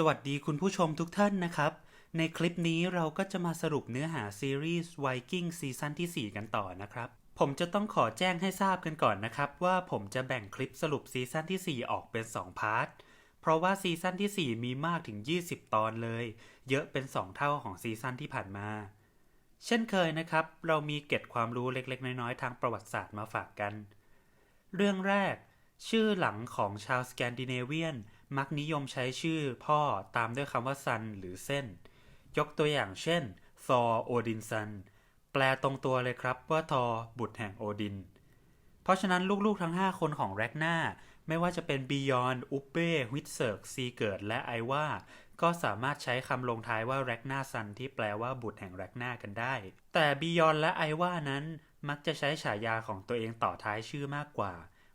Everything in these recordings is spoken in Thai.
สวัสดีคุณผู้ชมทุกท่านนะครับ ในคลิปนี้เราก็จะมาสรุปเนื้อหาซีรีส์ Viking ซีซั่นที่ 4 กันต่อนะครับ ผมจะต้องขอแจ้งให้ทราบกันก่อนนะครับ ว่าผมจะแบ่งคลิปสรุปซีซั่นที่ 4 ออกเป็น 2 พาร์ท เพราะว่าซีซั่นที่ 4 มีมากถึง 20 ตอนเลย เยอะเป็น 2 เท่าของซีซั่นที่ผ่านมา เช่นเคยนะครับ เรามีเก็ดความรู้เล็ก ๆ น้อยๆทางประวัติศาสตร์มาฝากกัน เรื่องแรก ชื่อหลังของชาวสแกนดิเนเวียน มักนิยมใช้ชื่อพ่อตามด้วยคำว่าซันหรือเส้น ยกตัวอย่างเช่นทอโอดินซัน แปลตรงตัวเลยครับว่าทอบุตรแห่งโอดิน เพราะฉะนั้นลูกๆทั้ง 5 คนของแร็กนาไม่ว่าจะเป็นบียอนอุเป้วิตเซิร์กซีเกิดและไอว่า ก็สามารถใช้คำลงท้ายว่าแร็กนาซันที่แปลว่าบุตรแห่งแร็กนากันได้ แต่บียอนและไอว่านั้นมักจะใช้ฉายาของตัวเองต่อท้ายชื่อมากกว่า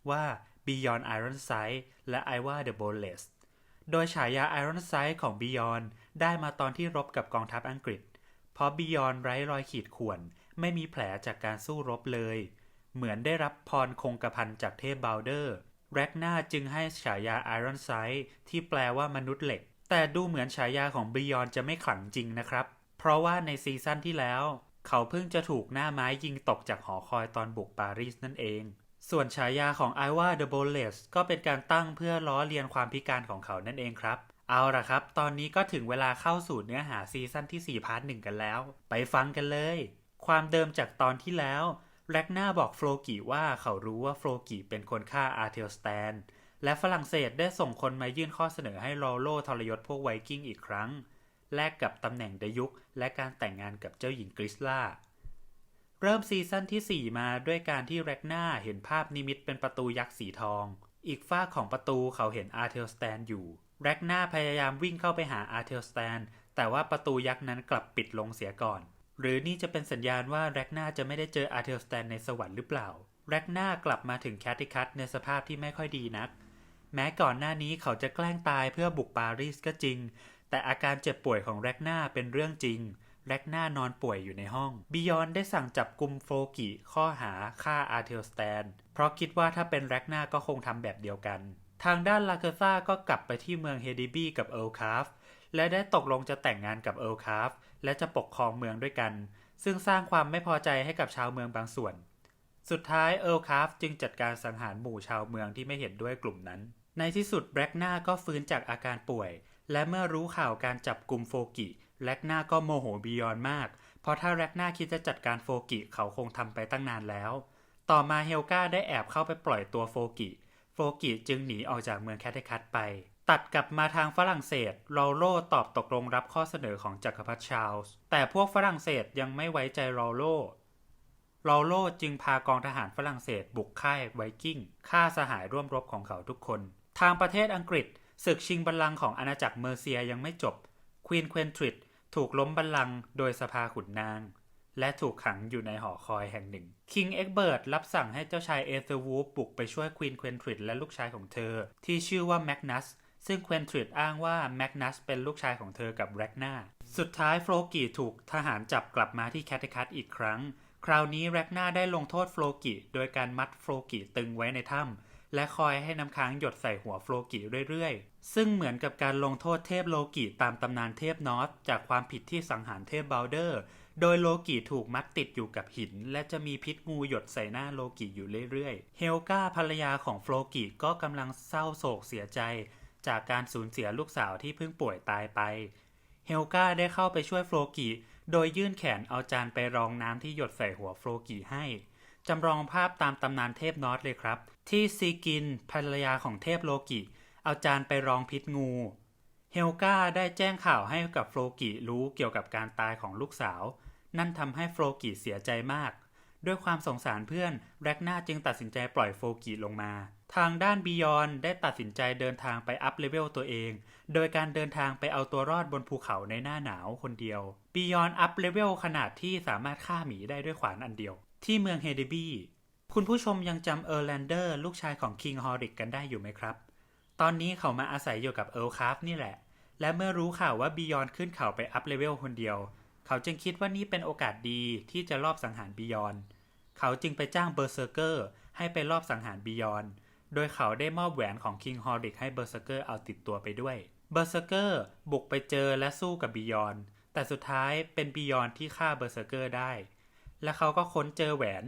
ว่า Beyond Ironside และ i w a the Boneless โดยฉายา Ironside ของ Beyond ได้มาตอนที่รบกับกองทัพอังกฤษ เพราะ Beyond ไร้รอยขีดข่วน ไม่มีแผลจากการสู้รบเลย เหมือนได้รับพรคงกระพันจากเทพบาวเดอร์แร็กนาจึงให้ฉายา Ironside ที่แปลว่ามนุษย์เหล็ก แต่ดูเหมือนฉายาของ Beyond จะไม่ขลังจริงนะครับ เพราะว่าในซีซั่นที่แล้ว เขาเพิ่งจะถูกหน้าไม้ยิงตกจากหอคอยตอนบุกปารีสนั่นเอง ส่วนฉายาของ i w a the Boneless ก็เป็นการตั้งเพื่อล้อเลียนความพิการของเขานั่นเองครับ เอาล่ะครับ ตอนนี้ก็ถึงเวลาเข้าสู่เนื้อหาซีซั่นที่ 4 พาร์ทหนึ่งกันแล้ว ไปฟังกันเลย ความเดิมจากตอนที่แล้วแร็กนาบอกโฟลกิว่าเขารู้ว่าโฟลกิเป็นคนฆ่าอาร์เทลสแตน และฝรั่งเศสได้ส่งคนมายื่นข้อเสนอให้โรโลทรยศพวกไวกิ้งอีกครั้ง แลกกับตำแหน่งดยุคและการแต่งงานกับเจ้าหญิงกริสลา เริ่มซีซั่นที่ 4 มาด้วยการที่แร็กนาเห็นภาพนิมิตเป็นประตูยักษ์สีทอง อีกฝ้าของประตูเขาเห็นอาร์เทลสแตนอยู่ แร็กนาพยายามวิ่งเข้าไปหาอาร์เทลสแตนแต่ว่าประตูยักษ์นั้นกลับปิดลงเสียก่อน หรือนี่จะเป็นสัญญาณว่าแร็กนาจะไม่ได้เจออาร์เทลสแตนในสวรรค์หรือเปล่า แร็กนากลับมาถึงแคทติคัตในสภาพที่ไม่ค่อยดีนัก แม้ก่อนหน้านี้เขาจะแกล้งตายเพื่อบุกปารีสก็จริง แต่อาการเจ็บป่วยของแร็กนาเป็นเรื่องจริง แร็กนานอนป่วยอยู่ในห้อง บิยอนได้สั่งจับกลุ่มโฟกิข้อหาฆ่าอาร์เทลสแตน เพราะคิดว่าถ้าเป็นแร็กนาก็คงทำแบบเดียวกัน ทางด้านลาเกซ่าก็กลับไปที่เมืองเฮดิบี้กับเอิลคาฟ และได้ตกลงจะแต่งงานกับเอิลคาฟ และจะปกครองเมืองด้วยกัน ซึ่งสร้างความไม่พอใจให้กับชาวเมืองบางส่วน สุดท้ายเอิลคาฟจึงจัดการสังหารหมู่ชาวเมืองที่ไม่เห็นด้วยกลุ่มนั้น ในที่สุดแบล็กนาก็ฟื้นจากอาการป่วย และเมื่อรู้ข่าวการจับกลุ่มโฟกิ แร็กนาก็โมโหบิยอนมาก เพราะถ้าแร็กนาคิดจะจัดการโฟกิเขาคงทำไปตั้งนานแล้ว ต่อมาเฮลกาได้แอบเข้าไปปล่อยตัวโฟกิ โฟกิจึงหนีออกจากเมืองแคทเทคัตไป ตัดกลับมาทางฝรั่งเศสโรโลตอบตกลงรับข้อเสนอของจักรพรรดิชาลส์ แต่พวกฝรั่งเศสยังไม่ไว้ใจโรโลโรโลจึงพากองทหารฝรั่งเศสบุกค่ายไวกิ้งฆ่าสหายร่วมรบของเขาทุกคน ทางประเทศอังกฤษศึกชิงบัลลังก์ของอาณาจักรเมอร์เซียยังไม่จบควีนเควนทริด ถูกล้มบัลลังก์โดยสภาขุนนาง และถูกขังอยู่ในหอคอยแห่งหนึ่ง คิงเอ็กเบิร์ตรับสั่งให้เจ้าชายเอเธอร์วูฟบุกไปช่วยควีนเควนทริดและลูกชายของเธอ ที่ชื่อว่าแมกนัสซึ่งเควนทริดอ้างว่าแมกนัสเป็นลูกชายของเธอกับแร็กนาสุดท้ายโฟลกีถูกทหารจับกลับมาที่แคทเคัตอีกครั้ง คราวนี้แร็กนาได้ลงโทษโฟลกิโดยการมัดโฟลกิตึงไว้ในถ้ำและคอยให้น้ำค้างหยดใส่หัวโฟลกิเรื่อย ซึ่งเหมือนกับการลงโทษเทพโลกิตามตำนานเทพนอตจากความผิดที่สังหารเทพบาวเดอร์ โดยโลกิถูกมัดติดอยู่กับหิน และจะมีพิษงูหยดใส่หน้าโลกิอยู่เรื่อยๆ เฮลกาภรรยาของโฟลกิก็กำลังเศร้าโศกเสียใจ จากการสูญเสียลูกสาวที่เพิ่งป่วยตายไป เฮลกาได้เข้าไปช่วยโฟลกิโดยยื่นแขนเอาจานไปรองน้ำที่หยดใส่หัวโฟลกิให้จำลองภาพตามตำนานเทพนอตเลยครับ ที่ซีกินภรรยาของเทพโลกิเเอาจานไปรองพิษงู เฮลกาได้แจ้งข่าวให้กับโฟลกิรู้เกี่ยวกับการตายของลูกสาว นั่นทำให้โฟลกิเสียใจมาก ด้วยความสงสารเพื่อนแร็กนาจึงตัดสินใจปล่อยโฟลกิลงมา ทางด้านบิยอนได้ตัดสินใจเดินทางไปอัพเลเวลตัวเอง โดยการเดินทางไปเอาตัวรอดบนภูเขาในหน้าหนาวคนเดียวบิยอนอัพเลเวลขนาดที่สามารถฆ่าหมีได้ด้วยขวานอันเดียว ที่เมืองเฮเดบีคุณผู้ชมยังจำเออร์แลนเดอร์ ลูกชายของคิงฮอริกกันได้อยู่ไหมครับ ตอนนี้เขามาอาศัยอยู่กับเอิร์ลคาฟนี่แหละ และเมื่อรู้ข่าวว่าบิยอนขึ้นเขาไปอัพเลเวลคนเดียว เขาจึงคิดว่านี่เป็นโอกาสดีที่จะลอบสังหารบิยอน เขาจึงไปจ้างเบอร์เซอร์เกอร์ให้ไปลอบสังหารบิยอน โดยเขาได้มอบแหวนของคิงฮอริกให้เบอร์เซอร์เกอร์เอาติดตัวไปด้วย เบอร์เซอร์เกอร์บุกไปเจอและสู้กับบิยอน แต่สุดท้ายเป็นบิยอนที่ฆ่าเบอร์เซอร์เกอร์ได้ และเขาก็ค้นเจอแหวน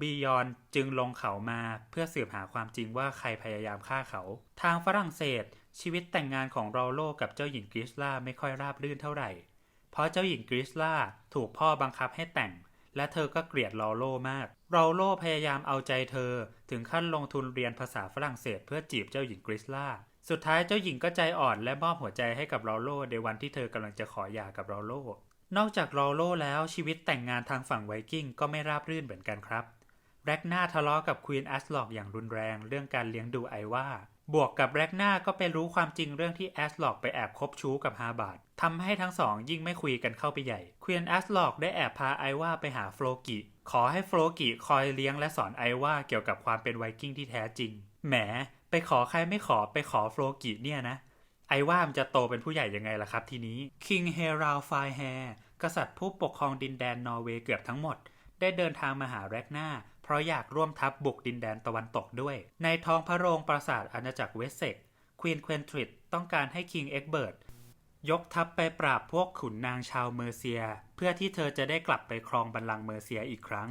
บิยอนจึงลงเขามาเพื่อสืบหาความจริงว่าใครพยายามฆ่าเขา ทางฝรั่งเศส ชีวิตแต่งงานของรอโลกับเจ้าหญิงกริสลาไม่ค่อยราบรื่นเท่าไหร่ เพราะเจ้าหญิงกริสลาถูกพ่อบังคับให้แต่ง และเธอก็เกลียดรอโลมาก รอโลพยายามเอาใจเธอ ถึงขั้นลงทุนเรียนภาษาฝรั่งเศสเพื่อจีบเจ้าหญิงกริสลาสุดท้ายเจ้าหญิงก็ใจอ่อนและมอบหัวใจให้กับรอโลในวันที่เธอกำลังจะขอหย่ากับรอโลนอกจากรอโลแล้วชีวิตแต่งงานทางฝั่งไวกิ้งก็ไม่ราบรื่นเหมือนกันครับ แร็กนาทะเลาะกับควีนแอสล็อกอย่างรุนแรงเรื่องการเลี้ยงดูไอว่า บวกกับแร็กนาก็ไปรู้ความจริงเรื่องที่แอสล็อกไปแอบคบชู้กับฮาบาร์ดทำให้ทั้งสองยิ่งไม่คุยกันเข้าไปใหญ่ควีนแอสล็อกได้แอบพาไอว่าไปหาโฟลกิขอให้โฟลกิคอยเลี้ยงและสอนไอว่าเกี่ยวกับความเป็นไวกิ้งที่แท้จริง แหม ไปขอใครไม่ขอไปขอโฟลกิเนี่ยนะ ไอว่ามันจะโตเป็นผู้ใหญ่ยังไงล่ะครับทีนี้คิงเฮราลไฟแฮกษัตริย์ผู้ปกครองดินแดนนอร์เวย์เกือบทั้งหมด ได้เดินทางมาหาแร็กนา เพราะอยากร่วมทัพบุกดินแดนตะวันตกด้วย ในท้องพระโรงปราสาทอาณาจักรเวสเซ็กควีนเควนทริดต้องการให้คิงเอ็กเบิร์ตยกทัพไปปราบพวกขุนนางชาวเมอร์เซีย เพื่อที่เธอจะได้กลับไปครองบัลลังก์เมอร์เซียอีกครั้ง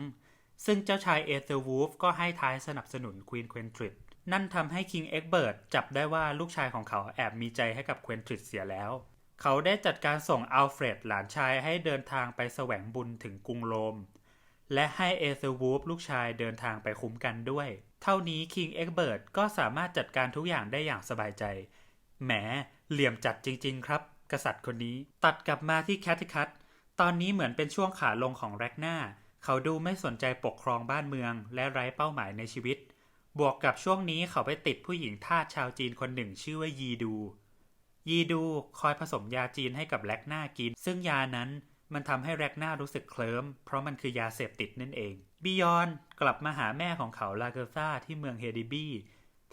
ซึ่งเจ้าชายเอเธอร์วูฟก็ให้ท้ายสนับสนุนควีนเควนทริดนั่นทำให้คิงเอ็กเบิร์ตจับได้ว่าลูกชายของเขาแอบมีใจให้กับเควนทริดเสียแล้ว เขาได้จัดการส่งอัลเฟรดหลานชายให้เดินทางไปแสวงบุญถึงกรุงโรม และให้เอเธอร์วูฟลูกชายเดินทางไปคุ้มกันด้วย เท่านี้คิงเอ็กเบิร์ตก็สามารถจัดการทุกอย่างได้อย่างสบายใจ แหม เหลี่ยมจัดจริง ๆ ครับ กษัตริย์คนนี้ ตัดกลับมาที่แคทติคัตตอนนี้เหมือนเป็นช่วงขาลงของแร็กนาเขาดูไม่สนใจปกครองบ้านเมือง และไร้เป้าหมายในชีวิต บวกกับช่วงนี้เขาไปติดผู้หญิงทาสชาวจีนคนหนึ่งชื่อว่ายีดู ยีดูคอยผสมยาจีนให้กับแร็กนากิน ซึ่งยานั้น มันทำให้แร็กนารู้สึกเคลิ้มเพราะมันคือยาเสพติดนั่นเองบิยอนกลับมาหาแม่ของเขาลาเกอร์ซาที่เมืองเฮดิบี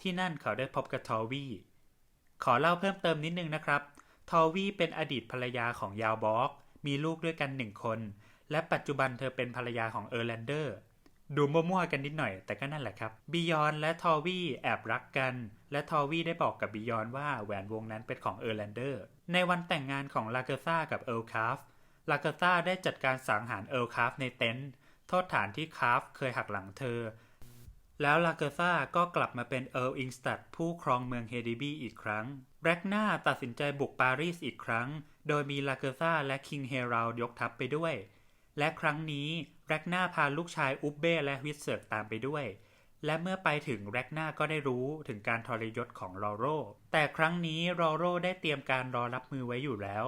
ที่นั่นเขาได้พบกับทอวีขอเล่าเพิ่มเติมนิดนึงนะครับ ทอวีเป็นอดีตภรรยาของยาวบอก มีลูกด้วยกันหนึ่งคน และปัจจุบันเธอเป็นภรรยาของเออร์แลนเดอร์ ดูมั่วๆกันนิดหน่อย แต่ก็นั่นแหละครับบิยอนและทอวีแอบรักกัน และทอวีได้บอกกับบิยอนว่าแหวนวงนั้นเป็นของเออร์แลนเดอร์ ในวันแต่งงานของลาเกอร์ซากับเอิร์ลคาฟ ลาเกอร์ซาได้จัดการสังหารเอิร์ลคาฟในเต็นท์โทษฐานที่คาฟเคยหักหลังเธอ แล้วลาเกอร์ซาก็กลับมาเป็นเอิร์ลอิงสตัดผู้ครองเมืองเฮดิบีอีกครั้งแร็กหน้าตัดสินใจบุกปารีสอีกครั้ง โดยมีลาเกอร์ซาและคิงเฮราลยกทัพไปด้วย และครั้งนี้แร็กหน้าพาลูกชายอุบเบ้และวิสเซิร์กตามไปด้วยและเมื่อไปถึงแร็กนาก็ได้รู้ถึงการทรยศของลอโรแต่ครั้งนี้ลอโรได้เตรียมการรอรับมือไว้อยู่แล้ว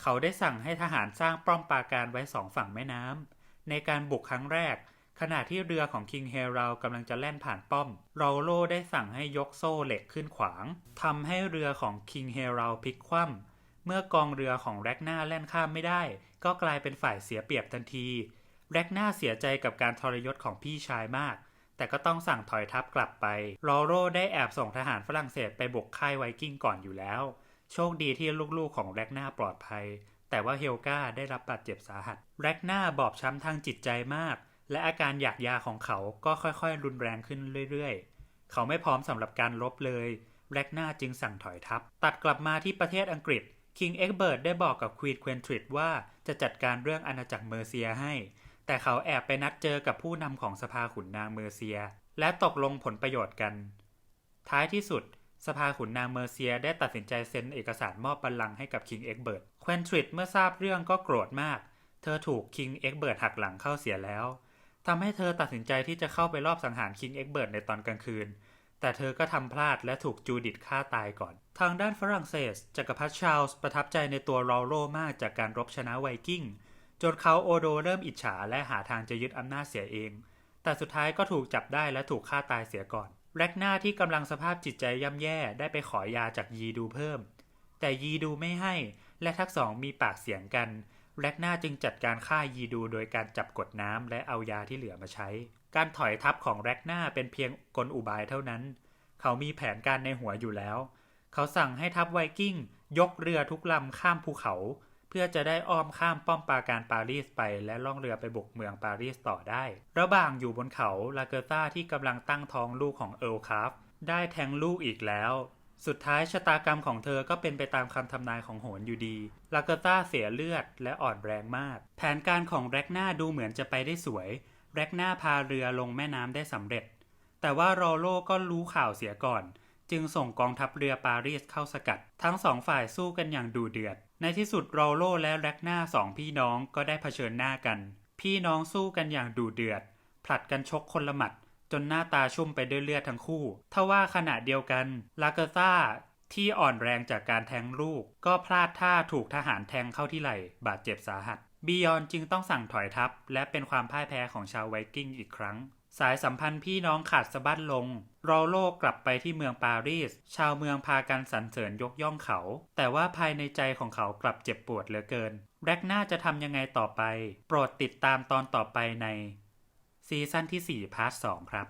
เขาได้สั่งให้ทหารสร้างป้อมปราการไว้สองฝั่งแม่น้ำในการบุกครั้งแรก ขณะที่เรือของคิงเฮราลกำลังจะแล่นผ่านป้อมโรโลได้สั่งให้ยกโซ่เหล็กขึ้นขวางทำให้เรือของคิงเฮราลพลิกคว่ำเมื่อกองเรือของแร็กนาแล่นข้ามไม่ได้ ก็กลายเป็นฝ่ายเสียเปรียบทันที แร็กนาเสียใจกับการทรยศของพี่ชายมากแต่ก็ต้องสั่งถอยทัพกลับไปโรโรได้แอบส่งทหารฝรั่งเศสไปบุกค่ายไวกิ้งก่อนอยู่แล้ว โชคดีที่ลูกๆของแร็กนาปลอดภัย แต่ว่าเฮลกาได้รับบาดเจ็บสาหัส แร็กนาบอบช้ำทางจิตใจมาก และอาการอยากยาของเขาก็ค่อยๆ รุนแรงขึ้นเรื่อยๆ เขาไม่พร้อมสำหรับการรบเลย แร็กนาจึงสั่งถอยทัพ ตัดกลับมาที่ประเทศอังกฤษ คิงเอ็กเบิร์ดได้บอกกับควีนเควนทริดว่าจะจัดการเรื่องอาณาจักรเมอร์เซียให้ แต่เขาแอบไปนัดเจอกับผู้นำของสภาขุนนางเมอร์เซีย และตกลงผลประโยชน์กัน ท้ายที่สุด สภาขุนนางเมอร์เซียได้ตัดสินใจเซ็นเอกสารมอบบัลลังก์ให้กับคิงเอ็กเบิร์ดควนทริดเมื่อทราบเรื่องก็โกรธมาก เธอถูกคิงเอ็กเบิร์ดหักหลังเข้าเสียแล้วทำให้เธอตัดสินใจที่จะเข้าไปรอบสังหารคิงเอ็กเบิร์ดในตอนกลางคืน แต่เธอก็ทำพลาดและถูกจูดิตฆ่าตายก่อน ทางด้านฝรั่งเศสจักรพรรดิชาลส์ประทับใจในตัวรอโรมากจากการรบชนะไวกิ้งจนเขาโอโดเริ่มอิจฉาและหาทางจะยึดอำนาจเสียเอง แต่สุดท้ายก็ถูกจับได้และถูกฆ่าตายเสียก่อน แร็กนาที่กำลังสภาพจิตใจย่ำแย่ได้ไปขอยาจากยีดูเพิ่ม แต่ยีดูไม่ให้และทั้งสองมีปากเสียงกัน แร็กนาจึงจัดการฆ่ายีดูโดยการจับกดน้ำและเอายาที่เหลือมาใช้ การถอยทัพของแร็กนาเป็นเพียงกลอุบายเท่านั้น เขามีแผนการในหัวอยู่แล้ว เขาสั่งให้ทัพไวกิ้ง ยกเรือทุกลำข้ามภูเขา พื่อจะได้อ้อมข้ามป้อมปราการปารีสไปและล่องเรือไปบุกเมืองปารีสต่อได้ ระหว่างอยู่บนเขาลาเกอร์ตาที่กำลังตั้งท้องลูกของเอิร์ลคาฟได้แทงลูกอีกแล้ว สุดท้ายชะตากรรมของเธอก็เป็นไปตามคำทำนายของโหนอยู่ดีลาเกอร์ตาเสียเลือดและอ่อนแรงมาก แผนการของแร็กนาดูเหมือนจะไปได้สวย แร็กนาพาเรือลงแม่น้ำได้สำเร็จ แต่ว่าโรโลก็รู้ข่าวเสียก่อน จึงส่งกองทัพเรือปารีสเข้าสกัด ทั้งสองฝ่ายสู้กันอย่างดูเดือด ในที่สุดโรโลและแร็กนาสองพี่น้องก็ได้เผชิญหน้ากัน พี่น้องสู้กันอย่างดูเดือด ผลัดกันชกคนละหมัด จนหน้าตาชุ่มไปด้วยเลือดทั้งคู่ทว่าขณะเดียวกันลาเกอร์ต้าที่อ่อนแรงจากการแทงลูก ก็พลาดท่าถูกทหารแทงเข้าที่ไหล่ บาดเจ็บสาหัส บิยอนจึงต้องสั่งถอยทัพ และเป็นความพ่ายแพ้ของชาวไวกิ้งอีกครั้ง สายสัมพันธ์พี่น้องขาดสะบั้นลงโรโลกลับไปที่เมืองปารีส ชาวเมืองพากันสรรเสริญยกย่องเขา แต่ว่าภายในใจของเขากลับเจ็บปวดเหลือเกิน แร็กน่าจะทำยังไงต่อไป โปรดติดตามตอนต่อไปในซีซั่นที่4พาร์ท2ครับ